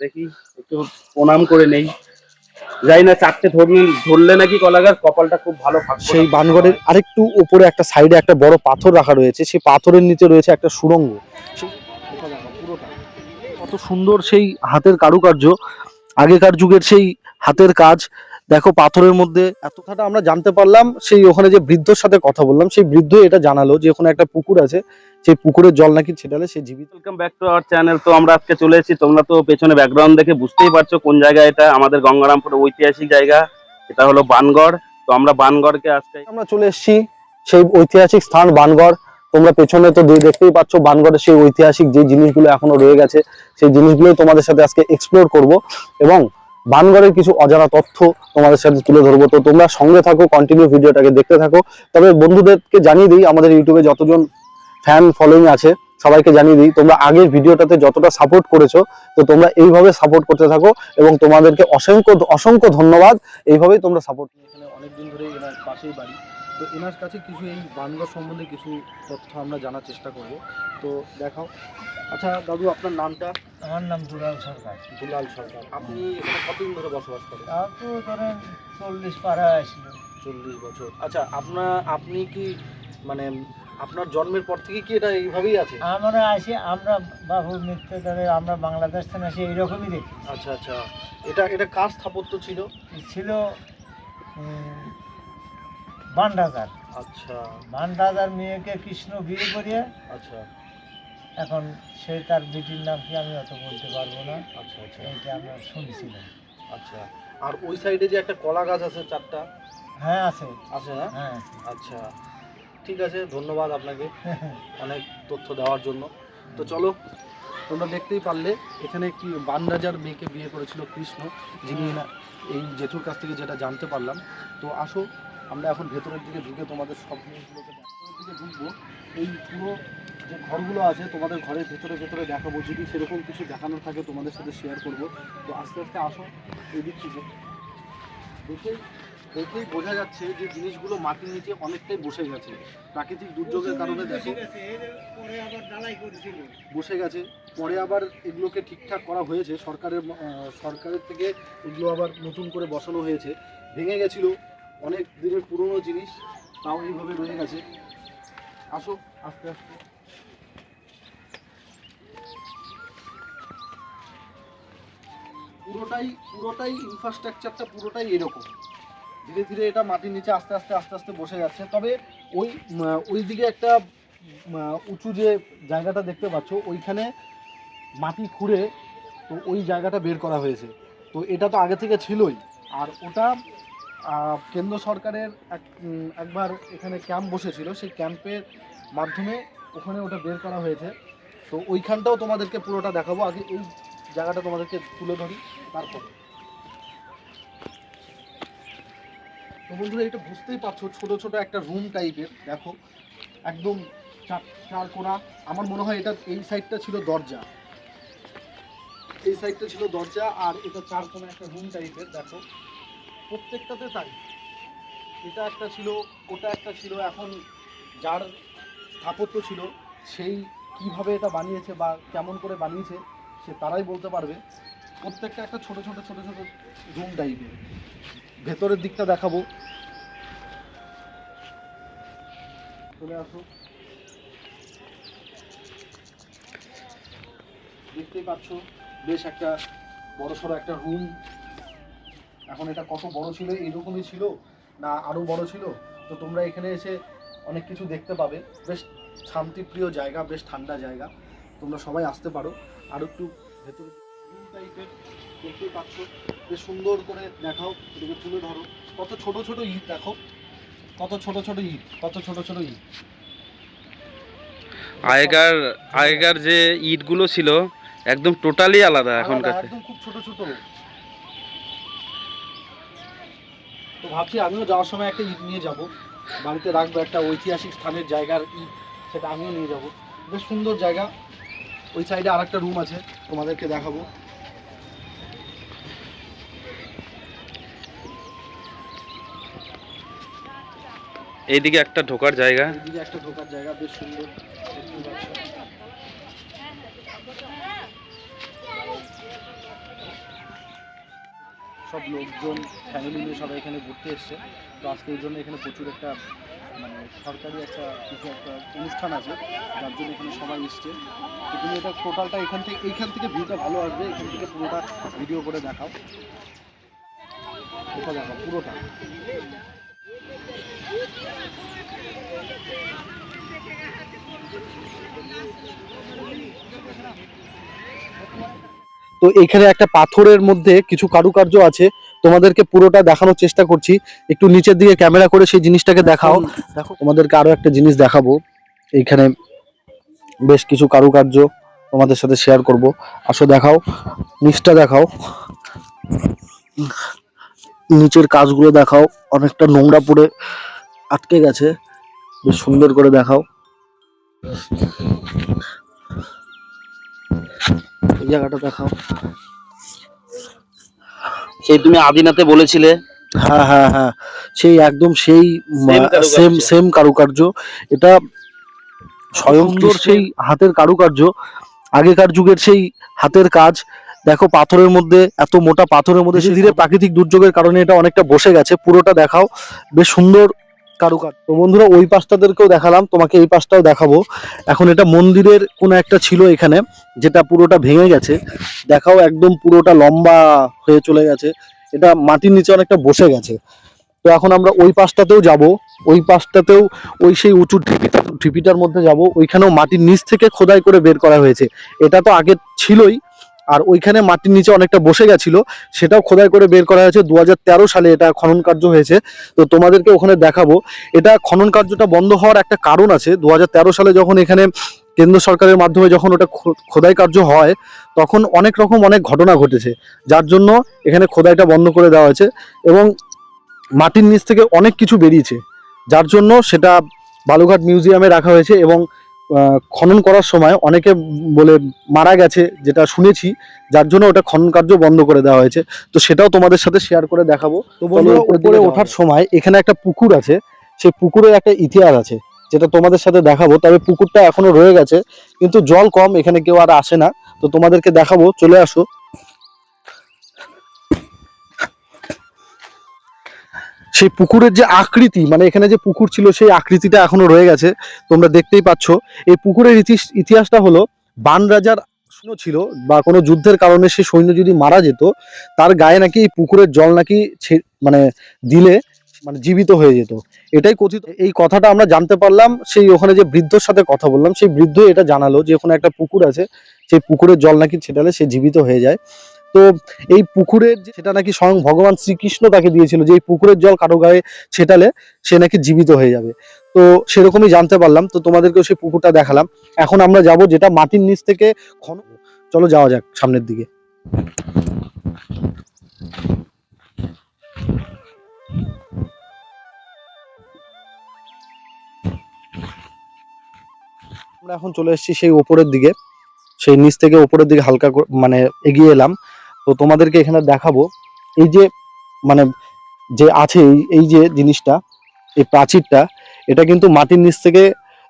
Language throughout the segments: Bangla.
দেখি, একটু প্রণাম করে নেই। যাই না, চারটে ধরলে ধরলে নাকি কলাগার কপালটা খুব ভালো সেই বানগড়ের আরেকটু উপরে একটা সাইডে একটা বড় পাথর রাখা রয়েছে। সেই পাথরের নিচে রয়েছে একটা পুরোটা। কত সুন্দর সেই হাতের কারুকার্য। আগেকার যুগের সেই হাতের কাজ। দেখো পাথরের মধ্যে এত কথাটা আমরা জানতে পারলাম সেই ওখানে যে বৃদ্ধর সাথে কথা বললাম সেই বৃদ্ধ এটা জানালো যে ওখানে একটা পুকুর আছে সেই পুকুরের জল নাকি ছেটালে সে জীবিত। Welcome back to our channel তো আমরা আজকে চলে এসেছি তোমরা তো পেছনে ব্যাকগ্রাউন্ড দেখে বুঝতেই পারছ কোন জায়গা এটা। আমাদের গঙ্গারামপুরের ঐতিহাসিক জায়গা এটা হলো বানগড়। তো আমরা বানগড়কে আজকে আমরা চলে এসেছি সেই ঐতিহাসিক স্থান বানগড়। তোমরা পেছনে তো দেখতেই পাচ্ছ বানগড়ের সেই ঐতিহাসিক যে জিনিসগুলো এখনও রয়ে গেছে সেই জিনিসগুলো তোমাদের সাথে আজকে এক্সপ্লোর করব। এবং বানগড়ের কিছু অজানা তথ্য তোমাদের সাথে তুলে ধরবো। তো তোমরা সঙ্গে থাকো কন্টিনিউ ভিডিওটাকে দেখতে থাকো। তবে বন্ধুদেরকে জানিয়ে দিই, আমাদের ইউটিউবে যতজন ফ্যান ফলোয়িং আছে, সবাইকে জানিয়ে দিই, তোমরা আগের ভিডিওটাতে যতটা সাপোর্ট করেছ, তো তোমরা এইভাবে সাপোর্ট করতে থাকো এবং তোমাদেরকে অসংখ্য অসংখ্য ধন্যবাদ। এইভাবেই তোমরা সাপোর্ট এখানে অনেকদিন ধরে পাশেই বাড়ি। তো এনার কাছে কিছু এই বানগড় সম্বন্ধে কিছু তথ্য আমরা জানার চেষ্টা করব। তো দেখাও। আচ্ছা দাদু আপনার নামটা? আমার নাম দুলাল সরকার। দুলাল সরকার। আপনি এখানে কতদিন ধরে বসবাস করেন? তো ধরেন চল্লিশ পাড়া আসছিল চল্লিশ বছর। আচ্ছা আপনার আপনি কি মানে আপনার জন্মের পর থেকে কি এটা এইভাবেই আছে? আমরা আসি আমরা বাবুর মৃত্যু ধরে আমরা বাংলাদেশ থেকে আসি এইরকমই দেখি। আচ্ছা আচ্ছা। এটা এটা কার স্থাপত্য ছিল? ছিল উম, বান রাজার আচ্ছা। বানরাজার মেয়েকে কৃষ্ণ বিয়ে করিয়ে আচ্ছা। এখন সে তার বেটির নাম কি আমি অত বলতে পারব না। আচ্ছা আচ্ছা। এইটা আমরা শুনছিলাম। আচ্ছা। আর ওই সাইডে যে একটা কলা গাছ আছে চারটা? হ্যাঁ আছে। আছে হ্যাঁ? হ্যাঁ আচ্ছা। ঠিক আছে ধন্যবাদ আপনাকে অনেক তথ্য দেওয়ার জন্য। তো চলো তোমরা দেখতেই পারলে এখানে একটি বান রাজার মেয়েকে বিয়ে করেছিল কৃষ্ণ যিনি না- এই জেঠুর কাছ থেকে যেটা জানতে পারলাম। তো আসো আমরা এখন ভেতরের দিকে ঢুকে তোমাদের সব জিনিসগুলোকে ভেতরের দিকে ঢুকবো এই পুরো যে ঘরগুলো আছে তোমাদের ঘরের ভেতরে ভেতরে দেখাবো। যদি সেরকম কিছু দেখানোর থাকে তোমাদের সাথে শেয়ার করব। তো আস্তে আস্তে আসো এই দিক থেকে। দেখেই দেখেই বোঝা যাচ্ছে যে জিনিসগুলো মাটির নিচে অনেকটাই বসে গেছে। প্রাকৃতিক দুর্যোগের কারণে দেখো। বসে গেছে। পরে আবার এগুলোকে ঠিকঠাক করা হয়েছে। সরকারের সরকারের থেকে এগুলো আবার নতুন করে বসানো হয়েছে। ভেঙে গেছিল। অনেক দিনের পুরনো জিনিস তাও এইভাবে রয়ে গেছে। আসো। আস্তে আস্তে। পুরোটাই পুরোটাই ইনফ্রাস্ট্রাকচারটা পুরোটাই এরকম। ধীরে ধীরে এটা মাটির নিচে আস্তে আস্তে আস্তে আস্তে বসে যাচ্ছে। তবে ওই ওই দিকে একটা উঁচু যে জায়গাটা দেখতে পাচ্ছ ওইখানে মাটি খুঁড়ে তো ওই জায়গাটা বের করা হয়েছে। তো এটা তো আগে থেকে ছিলই। আর ওটা কেন্দ্র সরকারের এক একবার এখানে ক্যাম্প বসেছিল। সেই ক্যাম্পের মাধ্যমে ওখানে ওটা বের করা হয়েছে। তো ওইখানটাও তোমাদেরকে পুরোটা দেখাবো। আগে এই জায়গাটা তোমাদেরকে তুলে ধরি, তারপর। তো বন্ধুরা, এটা বুঝতেই পারছ, ছোট ছোট একটা রুম টাইপের দেখো, একদম চার কোণা আমার মনে হয় এটা এই সাইডটা ছিল দরজা। এই সাইডটা ছিল দরজা, আর এটা চার কোণা একটা রুম টাইপের দেখো। প্রত্যেকটাতে তাই। এটা একটা ছিল, ওটা একটা ছিল, এখন যার স্থাপত্য ছিল, সেই কীভাবে এটা বানিয়েছে বা কেমন করে বানিয়েছে, সে তারাই বলতে পারবে। প্রত্যেকটা একটা ছোট ছোট ছোট ছোট রুম টাইপের ভেতরের দিকটা দেখাবো। চলে আসো। দেখতেই পাচ্ছ, বেশ একটা বড় সড়ো একটা রুম এখন এটা কত বড় ছিল? এইরকমই ছিল না আরও বড় ছিল? তো তোমরা এখানে এসে অনেক কিছু দেখতে পাবে। বেশ শান্তিপ্রিয় জায়গা বেশ ঠান্ডা জায়গা। তোমরা সবাই আসতে পারো। আর একটু ভেতরে টাইপের দেখতেই পাচ্ছ। বেশ সুন্দর করে দেখাও এটাকে তুলে ধরো। কত ছোট ছোট ইট দেখো। কত ছোট ছোট ইট কত ছোট ছোট ইট। আগেকার আগেকার যে ইটগুলো ছিল একদম টোটালি আলাদা এখনকার একদম খুব ছোট ছোট। তো ভাবছি আমিও যাওয়ার সময় একটা ইট নিয়ে যাব। বাড়িতে রাখব একটা ঐতিহাসিক স্থানের জায়গার ইট সেটা আমিও নিয়ে যাব। বেশ সুন্দর জায়গা। ওই সাইডে আরেকটা রুম আছে তোমাদেরকে দেখাবো। এইদিকে একটা ঢোকার জায়গা। এদিকে একটা ঢোকার জায়গা বেশ সুন্দর। সব লোকজন ফ্যামিলি নিয়ে সবাই এখানে ঘুরতে এসছে। তো আজকে এই জন্য এখানে প্রচুর একটা মানে সরকারি একটা কিছু একটা অনুষ্ঠান আছে, যার জন্য এখানে সবাই এসছে। তো তুমি এটা টোটালটা এখান থেকে, এইখান থেকে ভিউটা ভালো আসবে, এখান থেকে পুরোটা ভিডিও করে দেখাও। এটা দেখাও, পুরোটা। তো এখানে একটা পাথরের মধ্যে কিছু কারুকার্য আছে। তোমাদেরকে পুরোটা দেখানোর চেষ্টা করছি। একটু নিচের দিকে ক্যামেরা করে সেই জিনিসটাকে দেখাও। দেখো। তোমাদেরকে আরও একটা জিনিস দেখাবো। এইখানে বেশ কিছু কারুকার্য তোমাদের সাথে শেয়ার করব। আসো দেখাও। নিচটা দেখাও। নিচের কাজগুলো দেখাও। অনেকটা নোংরা পড়ে আটকে গেছে। বেশ সুন্দর করে দেখাও। জায়গাটা দেখাও। সেই তুমি আদিনাতে বলেছিলে? হ্যাঁ হ্যাঁ হ্যাঁ। সেই একদম সেই সেম সেম কারুকার্য। এটা স্বয়ংদর সেই হাতের কারুকার্য। আগেকার যুগের সেই হাতের কাজ। দেখো পাথরের মধ্যে এত মোটা পাথরের মধ্যে ধীরে প্রাকৃতিক দুর্যোগের কারণে এটা অনেকটা বসে গেছে। পুরোটা দেখাও। বেশ সুন্দর কারুকার্য। তো বন্ধুরা, ওই পাশটাদেরকেও দেখালাম, তোমাকে এই পাশটাও দেখাবো। এখন এটা মন্দিরের কোনো একটা ছিল এখানে, যেটা পুরোটা ভেঙে গেছে। দেখাও একদম পুরোটা লম্বা হয়ে চলে গেছে। এটা মাটির নিচে অনেকটা বসে গেছে। তো এখন আমরা ওই পাশটাতেও যাব। ওই পাশটাতেও ওই সেই উঁচু ঢিপিটা, ঢিপিটার মধ্যে যাব। ওইখানেও মাটির নিচ থেকে খোদাই করে বের করা হয়েছে। এটা তো আগে ছিলই আর ওইখানে মাটির নিচে অনেকটা বসে গেছিল, সেটাও খোদাই করে বের করা হয়েছে দু হাজার তেরো সালে এটা খনন কার্য হয়েছে। তো তোমাদেরকে ওখানে দেখাবো, এটা খনন কার্যটা বন্ধ হওয়ার একটা কারণ আছে। দু হাজার তেরো সালে যখন এখানে কেন্দ্র সরকারের মাধ্যমে যখন ওটা খোদাই কার্য হয়, তখন অনেক রকম অনেক ঘটনা ঘটেছে। যার জন্য এখানে খোদাইটা বন্ধ করে দেওয়া হয়েছে এবং মাটির নিচ থেকে অনেক কিছু বেরিয়েছে। যার জন্য সেটা বালুঘাট মিউজিয়ামে রাখা হয়েছে এবং খনন করার সময় অনেকে বলে মারা গেছে যেটা শুনেছি যার জন্য ওটা খনন কার্য বন্ধ করে দেওয়া হয়েছে। তো সেটাও তোমাদের সাথে শেয়ার করে দেখাবো। উপরে ওঠার সময় এখানে একটা পুকুর আছে সেই পুকুরের একটা ইতিহাস আছে যেটা তোমাদের সাথে দেখাবো। তবে পুকুরটা এখনও রয়ে গেছে কিন্তু জল কম এখানে কেউ আর আসে না। তো তোমাদেরকে দেখাবো চলে আসো। সেই পুকুরের যে আকৃতি মানে এখানে যে পুকুর ছিল সেই আকৃতিটা এখনও রয়ে গেছে, তোমরা দেখতেই পাচ্ছ। এই পুকুরের ইতিহাসটা হলো বান রাজার সৈন্য ছিল বা কোনো যুদ্ধের কারণে সে সৈন্য যদি মারা যেত, তার গায়ে নাকি এই পুকুরের জল নাকি মানে দিলে মানে জীবিত হয়ে যেত। এটাই কথিত। এই কথাটা আমরা জানতে পারলাম, সেই ওখানে যে বৃদ্ধর সাথে কথা বললাম, সেই বৃদ্ধ এটা জানালো যে ওখানে একটা পুকুর আছে, সেই পুকুরের জল নাকি ছেটালে সে জীবিত হয়ে যায়। তো এই পুকুরের সেটা নাকি স্বয়ং ভগবান শ্রীকৃষ্ণ তাকে দিয়েছিল, যে এই পুকুরের জল কারও গায়ে ছেটালে সে নাকি জীবিত হয়ে যাবে। তো সেরকমই জানতে পারলাম, তো তোমাদেরকেও সেই পুকুরটা দেখালাম। এখন আমরা যাব যেটা মাটির নিচ থেকে খন চলো যাওয়া যাক সামনের দিকে। আমরা এখন চলে এসেছি সেই ওপরের দিকে। সেই নিচ থেকে ওপরের দিকে হালকা মানে এগিয়ে এলাম। তো তোমাদেরকে এখানে দেখাবো। এই যে মানে যে আছে এই- যে জিনিসটা, এই প্রাচীরটা, এটা কিন্তু মাটির নিচ থেকে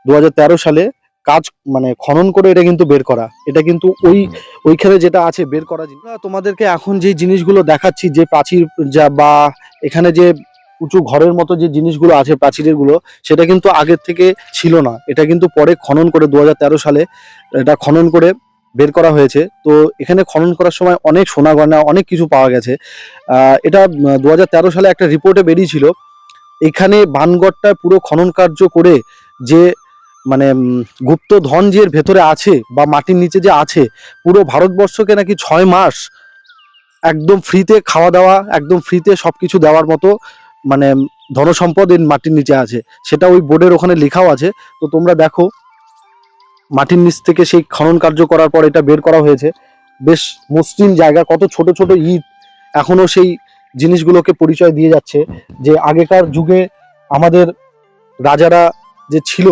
দু হাজার তেরো সালে কাজ মানে খনন করে এটা কিন্তু বের করা। এটা কিন্তু ওই, ওইখানে যেটা আছে বের করা জিনিস। তোমাদেরকে এখন যে জিনিসগুলো দেখাচ্ছি, যে প্রাচীর যা বা এখানে যে উঁচু ঘরের মতো যে জিনিসগুলো আছে প্রাচীরেরগুলো সেটা কিন্তু আগের থেকে ছিল না। এটা কিন্তু পরে খনন করে দু হাজার তেরো সালে এটা খনন করে বের করা হয়েছে। তো এখানে খনন করার সময় অনেক সোনা গয়না, অনেক কিছু পাওয়া গেছে। এটা দু হাজার তেরো সালে একটা রিপোর্টে বেরিয়েছিল। এখানে বানগড়টা পুরো খনন কার্য করে যে মানে গুপ্ত ধন যে ভেতরে আছে বা মাটির নিচে যে আছে, পুরো ভারতবর্ষকে নাকি ছয় মাস একদম ফ্রিতে খাওয়া দাওয়া, একদম ফ্রিতে সব কিছু দেওয়ার মতো মানে ধনসম্পদ এর মাটির নিচে আছে। সেটা ওই বোর্ডের ওখানে লেখাও আছে। তো তোমরা দেখো মাটির নিচ থেকে সেই খনন কার্য করার পর এটা বের করা হয়েছে। বেশ মসৃণ জায়গা, কত ছোট ছোট ইট এখনও সেই জিনিসগুলোকে পরিচয় দিয়ে যাচ্ছে যে আগেকার যুগে আমাদের রাজারা যে ছিল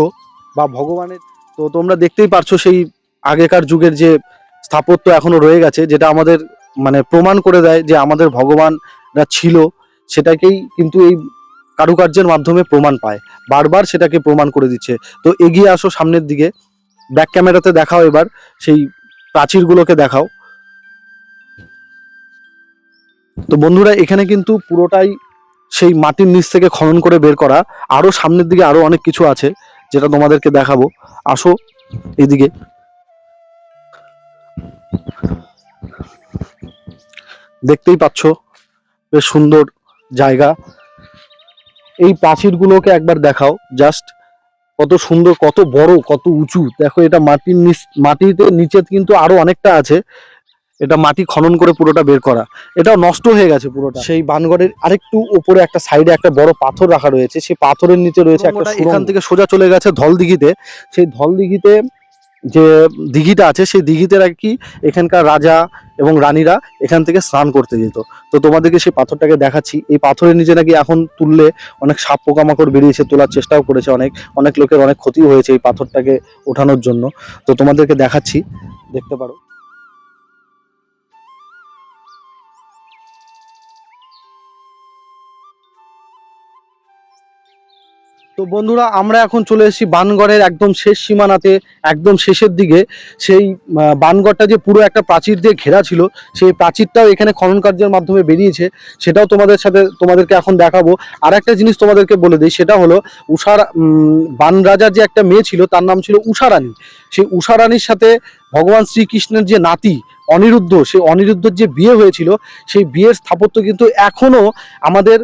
বা ভগবানের, তো তোমরা দেখতেই পারছ সেই আগেকার যুগের যে স্থাপত্য এখনও রয়ে গেছে, যেটা আমাদের মানে প্রমাণ করে দেয় যে আমাদের ভগবানরা ছিল, সেটাকেই কিন্তু এই কারুকার্যের মাধ্যমে প্রমাণ পায়। বারবার সেটাকে প্রমাণ করে দিচ্ছে। তো এগিয়ে আসো সামনের দিকে। ব্যাক ক্যামেরাতে দেখাও এবার, সেই প্রাচীরগুলোকে দেখাও। তো বন্ধুরা, এখানে কিন্তু পুরোটাই সেই মাটির নিচ থেকে খনন করে বের করা। আরও সামনের দিকে আরও অনেক কিছু আছে, যেটা তোমাদেরকে দেখাবো। আসো এদিকে। দেখতেই পাচ্ছ, বেশ সুন্দর জায়গা। এই প্রাচীরগুলোকে একবার দেখাও, জাস্ট কত সুন্দর কত বড় কত উঁচু। দেখো এটা মাটির নিচ মাটিতে নিচে কিন্তু আরও অনেকটা আছে। এটা মাটি খনন করে পুরোটা বের করা। এটাও নষ্ট হয়ে গেছে পুরোটা। সেই বানগড়ের আরেকটু উপরে একটা সাইডে একটা বড় পাথর রাখা রয়েছে। সেই পাথরের নিচে রয়েছে একটা এখান থেকে সোজা চলে গেছে ধল দিঘিতে সেই ধল দিঘিতে যে দিঘিটা আছে, সেই দিঘিতে আর কি এখানকার রাজা এবং রানীরা এখান থেকে স্নান করতে যেত। তো তোমাদেরকে সেই পাথরটাকে দেখাচ্ছি। এই পাথরের নিচে নাকি এখন তুললে অনেক সাপ পোকামাকড় বেরিয়েছে, তোলার চেষ্টাও করেছে অনেক। অনেক লোকের অনেক ক্ষতি হয়েছে এই পাথরটাকে ওঠানোর জন্য। তো তোমাদেরকে দেখাচ্ছি। দেখতে পারো। তো বন্ধুরা, আমরা এখন চলে এসেছি বানগড়ের একদম শেষ সীমানাতে, একদম শেষের দিকে। সেই বানগড়টা যে পুরো একটা প্রাচীর দিয়ে ঘেরা ছিল, সেই প্রাচীরটাও এখানে খনন কার্যের মাধ্যমে বেরিয়েছে। সেটাও তোমাদের সাথে, তোমাদেরকে এখন দেখাবো। আর একটা জিনিস তোমাদেরকে বলে দিই, সেটা হলো, উষার বান রাজার যে একটা মেয়ে ছিল, তার নাম ছিল উষারানী সেই উষারানীর সাথে ভগবান শ্রীকৃষ্ণের যে নাতি, অনিরুদ্ধ, সেই অনিরুদ্ধর যে বিয়ে হয়েছিল, সেই বিয়ের স্থাপত্য কিন্তু এখনও আমাদের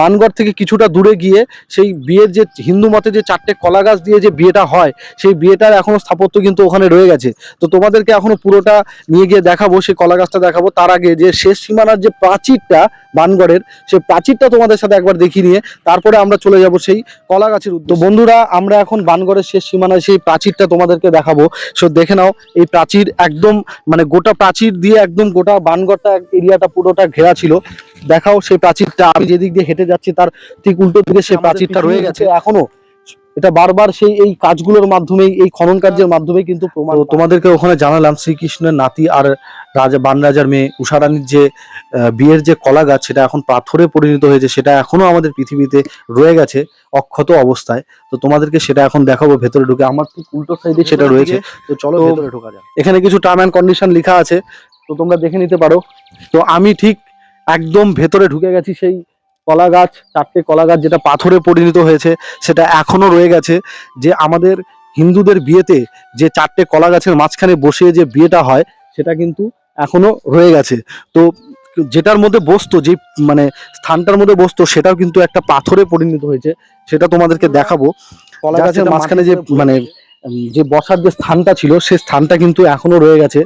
বানগড় থেকে কিছুটা দূরে গিয়ে সেই বিয়ের যে হিন্দু মতে যে চারটে কলা গাছ দিয়ে যে বিয়েটা হয়, সেই বিয়েটার এখনও স্থাপত্য কিন্তু ওখানে রয়ে গেছে। তো তোমাদেরকে এখনও পুরোটা নিয়ে গিয়ে দেখাবো, সেই কলা গাছটা দেখাবো। তার আগে যে শেষ সীমানার যে প্রাচীরটা বানগড়ের, সেই প্রাচীরটা তোমাদের সাথে একবার দেখিয়ে নিয়ে তারপরে আমরা চলে যাব সেই কলা গাছের উদ্দেশ্যে। তো বন্ধুরা, আমরা এখন বানগড়ের শেষ সীমানায় সেই প্রাচীরটা তোমাদেরকে দেখাবো। সো দেখে নাও, এই প্রাচীর একদম মানে গোটা প্রাচীর দিয়ে একদম গোটা বানগড়টা, এরিয়াটা পুরোটা ঘেরা ছিল। দেখাও সেই প্রাচীরটা। আমি যেদিক দিয়ে হেঁটে যাচ্ছি তার ঠিক উল্টো দিকে সেই প্রাচীরটা রয়ে গেছে। এখনও। এটা বারবার সেই এই কাজগুলোর মাধ্যমেই এই খনন কার্যের মাধ্যমেই কিন্তু প্রমাণ তোমাদেরকে ওখানে জানালাম শ্রীকৃষ্ণের নাতি আর রাজা বান রাজার মেয়ে উষারানীর যে বিয়ের যে কলা গাছ সেটা এখন পাথরে পরিণত হয়েছে সেটা এখনও আমাদের পৃথিবীতে রয়ে গেছে অক্ষত অবস্থায়। তো তোমাদেরকে সেটা এখন দেখাবো ভেতরে ঢুকে। আমার ঠিক উল্টো সাইডে সেটা রয়েছে। তো চলো ভেতরে ঢোকা যাক। এখানে কিছু টার্ম অ্যান্ড কন্ডিশন লেখা আছে তো তোমরা দেখে নিতে পারো। তো আমি ঠিক একদম ভেতরে ঢুকে গেছি সেই কলা গাছ চারটে কলা গাছ যেটা পাথরে পরিণত হয়েছে সেটা এখনও রয়ে গেছে। যে আমাদের হিন্দুদের বিয়েতে যে চারটে কলা গাছের মাঝখানে বসে যে বিয়েটা হয় সেটা কিন্তু এখনও রয়ে গেছে। তো যেটার মধ্যে বসতো যে মানে স্থানটার মধ্যে বসতো সেটাও কিন্তু একটা পাথরে পরিণত হয়েছে। সেটা তোমাদেরকে দেখাবো। কলা গাছের মাঝখানে যে মানে যে বসার যে স্থানটা ছিল সে স্থানটা কিন্তু এখনও রয়ে গেছে।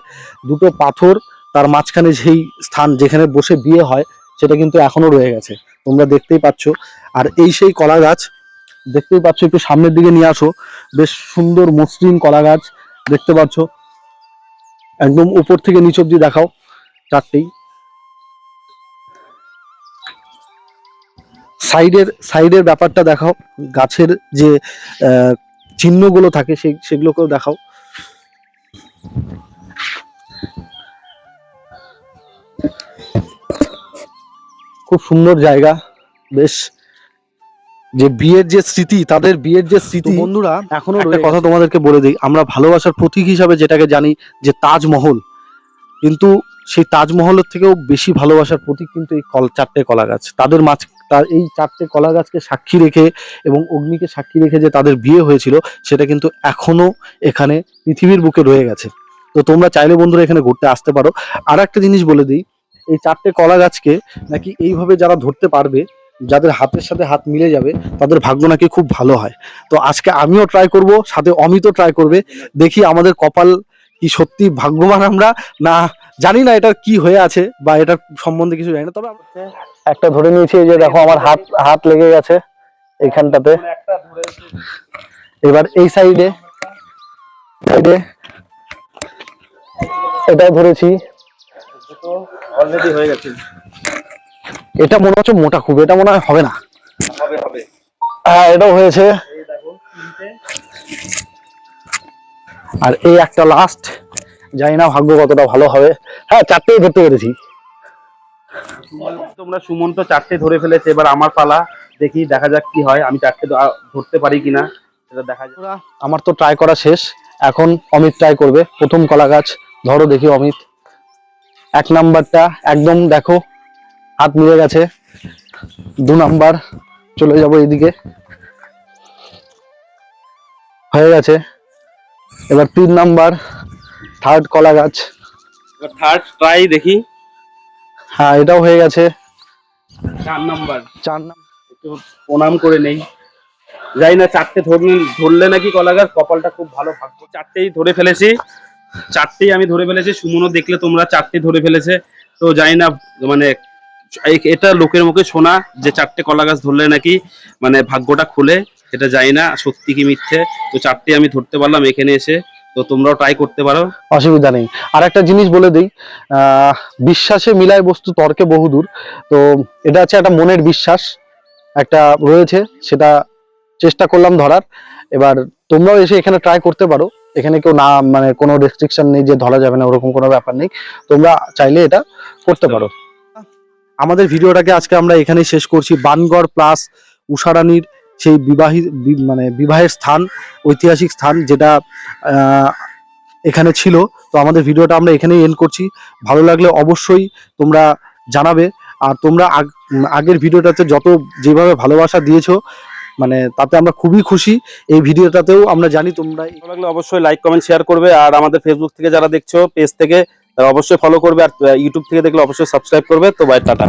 দুটো পাথর তার মাঝখানে যেই স্থান যেখানে বসে বিয়ে হয় সেটা কিন্তু এখনও রয়ে গেছে। তোমরা দেখতেই পাচ্ছ। আর এই সেই কলা গাছ, দেখতেই পাচ্ছ, একটু সামনের দিকে নিয়ে আসো। বেশ সুন্দর মসৃণ কলা গাছ, দেখতে পাচ্ছ। একদম উপর থেকে নিচ অব্দি দেখাও চারটেই। সাইডের সাইডের ব্যাপারটা দেখাও। গাছের যে চিহ্নগুলো থাকে সেই সেগুলোকেও দেখাও। খুব সুন্দর জায়গা। বেশ যে বিয়ের যে স্মৃতি তাদের বিয়ের যে স্মৃতি বন্ধুরা এখনও একটা কথা তোমাদেরকে বলে দিই আমরা ভালোবাসার প্রতীক হিসাবে যেটাকে জানি যে তাজমহল। কিন্তু সেই তাজমহলের থেকেও বেশি ভালোবাসার প্রতীক কিন্তু এই কল চারটে কলা গাছ তাদের মাঝ তার এই চারটে কলা গাছকে সাক্ষী রেখে এবং অগ্নিকে সাক্ষী রেখে যে তাদের বিয়ে হয়েছিল সেটা কিন্তু এখনও এখানে পৃথিবীর বুকে রয়ে গেছে। তো তোমরা চাইলে বন্ধুরা এখানে ঘুরতে আসতে পারো। আর একটা জিনিস বলে দিই এই চারটে কলা গাছকে নাকি এইভাবে যারা ধরতে পারবে, যাদের হাতের সাথে হাত মিলে যাবে, তাদের ভাগ্য নাকি খুব ভালো হয়। তো আজকে আমিও ট্রাই করব, সাথে অমিতও ট্রাই করবে। দেখি আমাদের কপাল কি সত্যি ভাগ্যবান আমরা না জানি না এটা কি হয়ে আছে বা এটার সম্বন্ধে কিছু জানি না। তবে একটা ধরে নিয়েছি যে দেখো, আমার হাত হাত লেগে গেছে এইখানটাতে। এবার এই সাইডে সাইডে এটাও ধরেছি। অলরেডি হয়ে গেছে। এটা মনে হচ্ছে মোটা খুব এটা মনে হয় হবে না। হবে হবে। হ্যাঁ এটাও হয়েছে। আর এই একটা লাস্ট জানি না ভাগ্য কতটা ভালো হবে। হ্যাঁ চারটেই ধরতে পেরেছি। তোমরা সুমন্ত চারটে ধরে ফেলেছে এবার আমার পালা। দেখি দেখা যাক কি হয়। আমি চারটে ধরতে পারি কিনা সেটা দেখা যাক। আমার তো ট্রাই করা শেষ। এখন অমিত ট্রাই করবে। প্রথম কলা গাছ ধরো দেখি অমিত। এক নাম্বারটা একদম দেখো হাত মিলে গেছে। দু নাম্বার চলে যাব এদিকে হয়ে গেছে। এবার তিন নাম্বার থার্ড কলা গাছ। এবার থার্ড ট্রাই দেখি। হ্যাঁ এটাও হয়ে গেছে। চার নাম্বার। চার নাম্বার একটু প্রণাম করে নেই। যাই না চারটে ধরলে ধরলে নাকি কলা গাছ? কপালটা খুব ভালো ভাগ্য। চারটেই ধরে ফেলেছি। চারটেই আমি ধরে ফেলেছি। সুমনও দেখলে তোমরা চারটে ধরে ফেলেছে। তো জানি না মানে এটা লোকের মুখে শোনা যে চারটে কলা গাছ ধরলে নাকি মানে ভাগ্যটা খুলে এটা জানি না, সত্যি কি মিথ্যে। তো চারটে আমি ধরতে পারলাম এখানে এসে। তো তোমরাও ট্রাই করতে পারো। অসুবিধা নেই। আর একটা জিনিস বলে দিই বিশ্বাসে মিলায় বস্তু তর্কে বহুদূর। তো এটা হচ্ছে একটা মনের বিশ্বাস, একটা রয়েছে, সেটা চেষ্টা করলাম ধরার। এবার তোমরাও এসে এখানে ট্রাই করতে পারো। এখানে কেউ না মানে কোনো রেস্ট্রিকশন নেই যে ধরা যাবে না, ওরকম কোনো ব্যাপার নেই। তোমরা চাইলে এটা করতে পারো। আমাদের ভিডিওটাকে আজকে আমরা এখানেই শেষ করছি। বানগড় প্লাস উষারানীর সেই বিবাহিত বি- মানে বিবাহের স্থান, ঐতিহাসিক স্থান যেটা এখানে ছিল। তো আমাদের ভিডিওটা আমরা এখানেই এন্ড করছি। ভালো লাগলে অবশ্যই তোমরা জানাবে। আর তোমরা আগ- আগের ভিডিওটাতে যত যেভাবে ভালোবাসা দিয়েছ মানে তাতে আমরা খুবই খুশি। এই ভিডিওটাতেও আমরা জানি তোমরা ভালো লাগলে অবশ্যই লাইক কমেন্ট শেয়ার করবে। আর আমাদের ফেসবুক থেকে যারা দেখছ পেজ থেকে, তারা অবশ্যই ফলো করবে। আর ইউটিউব থেকে দেখলে অবশ্যই সাবস্ক্রাইব করবে। তো বাই টাটা।